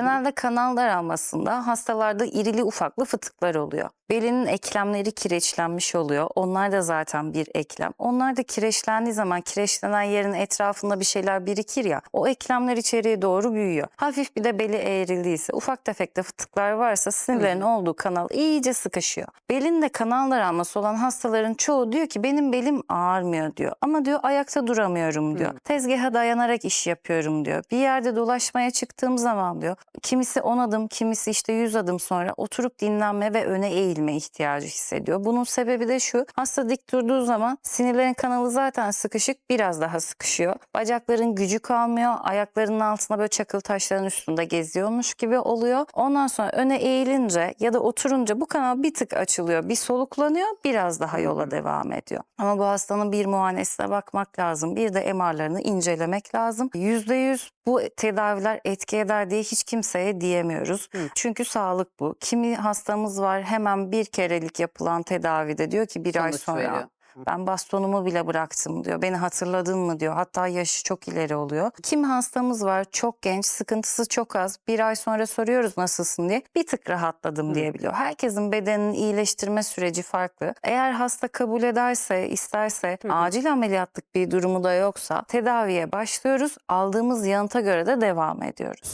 Genelde kanal daralmasında hastalarda irili ufaklı fıtıklar oluyor. Belinin eklemleri kireçlenmiş oluyor. Onlar da zaten bir eklem. Onlar da kireçlendiği zaman kireçlenen yerin etrafında bir şeyler birikir ya. O eklemler içeriye doğru büyüyor. Hafif bir de beli eğrildiyse, ufak tefek de fıtıklar varsa sinirlerin olduğu kanal iyice sıkışıyor. Belinde kanal daralması olan hastaların çoğu diyor ki benim belim ağrımıyor diyor. Ama diyor ayakta duramıyorum diyor. Tezgaha dayanarak iş yapıyorum diyor. Bir yerde dolaşmaya çıktığım zaman diyor. Kimisi 10 adım, kimisi işte 100 adım sonra oturup dinlenme ve öne eğilme ihtiyacı hissediyor. Bunun sebebi de şu. Hasta dik durduğu zaman sinirlerin kanalı zaten sıkışık biraz daha sıkışıyor. Bacakların gücü kalmıyor. Ayaklarının altında böyle çakıl taşların üstünde geziyormuş gibi oluyor. Ondan sonra öne eğilince ya da oturunca bu kanal bir tık açılıyor. Bir soluklanıyor. Biraz daha yola devam ediyor. Ama bu hastanın bir muayenesine bakmak lazım. Bir de MR'larını incelemek lazım. %100 bu tedaviler etki eder diye hiç kimseye diyemiyoruz. Çünkü sağlık bu. Kimi hastamız var hemen bir kerelik yapılan tedavide diyor ki bir ay Sonuç sonra veriyor. ben bastonumu bile bıraktım diyor. Beni hatırladın mı diyor. Hatta yaşı çok ileri oluyor. Kim hastamız var çok genç, sıkıntısı çok az. Bir ay sonra soruyoruz nasılsın diye. Bir tık rahatladım diyebiliyor. Herkesin bedeninin iyileştirme süreci farklı. Eğer hasta kabul ederse, isterse, acil ameliyatlık bir durumu da yoksa tedaviye başlıyoruz. Aldığımız yanıta göre de devam ediyoruz.